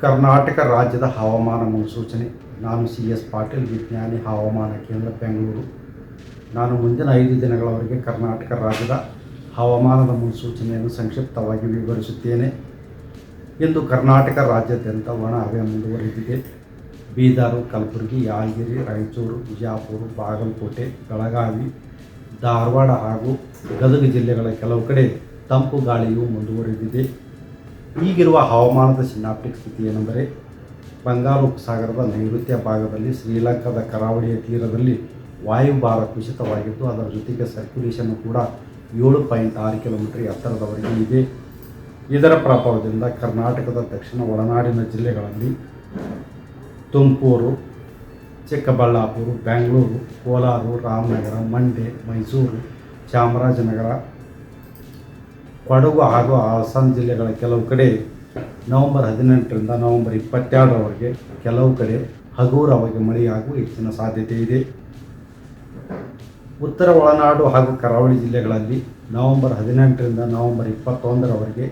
ಕರ್ನಾಟಕ ರಾಜ್ಯದ ಹವಾಮಾನ ಮುನ್ಸೂಚನೆ. ನಾನು ಸಿ ಎಸ್ ಪಾಟೀಲ್, ವಿಜ್ಞಾನಿ, ಹವಾಮಾನ ಕೇಂದ್ರ, ಬೆಂಗಳೂರು. ನಾನು ಮುಂದಿನ ಐದು ದಿನಗಳವರೆಗೆ ಕರ್ನಾಟಕ ರಾಜ್ಯದ ಹವಾಮಾನದ ಮುನ್ಸೂಚನೆಯನ್ನು ಸಂಕ್ಷಿಪ್ತವಾಗಿ ವಿವರಿಸುತ್ತೇನೆ. ಇಂದು ಕರ್ನಾಟಕ ರಾಜ್ಯಾದ್ಯಂತ ಒಣ ಹವೆ ಮುಂದುವರೆದಿದೆ. ಬೀದರು, ಕಲಬುರಗಿ, ಯಾದಗಿರಿ, ರಾಯಚೂರು, ಬಿಜಾಪುರ, ಬಾಗಲಕೋಟೆ, ಬೆಳಗಾವಿ, ಧಾರವಾಡ ಹಾಗೂ ಗದಗ ಜಿಲ್ಲೆಗಳ ಕೆಲವು ಕಡೆ ತಂಪು ಗಾಳಿಯು ಮುಂದುವರಿದಿದೆ. ಈಗಿರುವ ಹವಾಮಾನದ ಸಿನಾಪ್ಟಿಕ್ ಸ್ಥಿತಿ ಏನೆಂದರೆ ಬಂಗಾಳ ಉಪಸಾಗರದ ನೈಋತ್ಯ ಭಾಗದಲ್ಲಿ ಶ್ರೀಲಂಕಾದ ಕರಾವಳಿಯ ತೀರದಲ್ಲಿ ವಾಯುಭಾರ ಕುಸಿತವಾಗಿದ್ದು, ಅದರ ಜೊತೆಗೆ ಸರ್ಕ್ಯುಲೇಷನ್ ಕೂಡ ಏಳು ಪಾಯಿಂಟ್ ಆರು ಕಿಲೋಮೀಟರ್ ಎತ್ತರದವರೆಗೆ ಇದೆ. ಇದರ ಪ್ರಭಾವದಿಂದ ಕರ್ನಾಟಕದ ದಕ್ಷಿಣ ಒಳನಾಡಿನ ಜಿಲ್ಲೆಗಳಲ್ಲಿ ತುಮಕೂರು, ಚಿಕ್ಕಬಳ್ಳಾಪುರ ಬೆಂಗಳೂರು ಕೋಲಾರ, ರಾಮನಗರ, ಮಂಡ್ಯ, ಮೈಸೂರು, ಚಾಮರಾಜನಗರ ಕೊಡಗು ಹಾಗೂ ಹಾಸನ ಜಿಲ್ಲೆಗಳ ಕೆಲವು ಕಡೆ ನವೆಂಬರ್ ಹದಿನೆಂಟರಿಂದ ನವೆಂಬರ್ ಇಪ್ಪತ್ತೆರಡರವರೆಗೆ ಕೆಲವು ಕಡೆ ಹಗುರವಾಗಿ ಮಳೆಯಾಗುವ ಹೆಚ್ಚಿನ ಸಾಧ್ಯತೆ ಇದೆ. ಉತ್ತರ ಒಳನಾಡು ಹಾಗೂ ಕರಾವಳಿ ಜಿಲ್ಲೆಗಳಲ್ಲಿ ನವೆಂಬರ್ ಹದಿನೆಂಟರಿಂದ ನವೆಂಬರ್ ಇಪ್ಪತ್ತೊಂದರವರೆಗೆ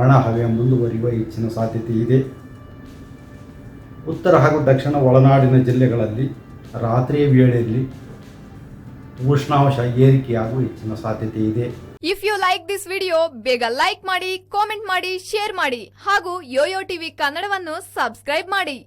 ಒಣ ಹವೆ ಮುಂದುವರಿಯುವ ಹೆಚ್ಚಿನ ಸಾಧ್ಯತೆ ಇದೆ. ಉತ್ತರ ಹಾಗೂ ದಕ್ಷಿಣ ಒಳನಾಡಿನ ಜಿಲ್ಲೆಗಳಲ್ಲಿ ರಾತ್ರಿಯ ವೇಳೆಯಲ್ಲಿ ಉಷ್ಣಾಂಶ ಏರಿಕೆಯಾಗುವ ಹೆಚ್ಚಿನ ಸಾಧ್ಯತೆ ಇದೆ. If you like this video ಬೇಗ ಲೈಕ್ ಮಾಡಿ ಕಾಮೆಂಟ್ ಮಾಡಿ ಶೇರ್ ಮಾಡಿ ಹಾಗೂ ಯೋಯೋ ಟಿವಿ ಕನ್ನಡವನ್ನು ಸಬ್ಸ್ಕ್ರೈಬ್ ಮಾಡಿ.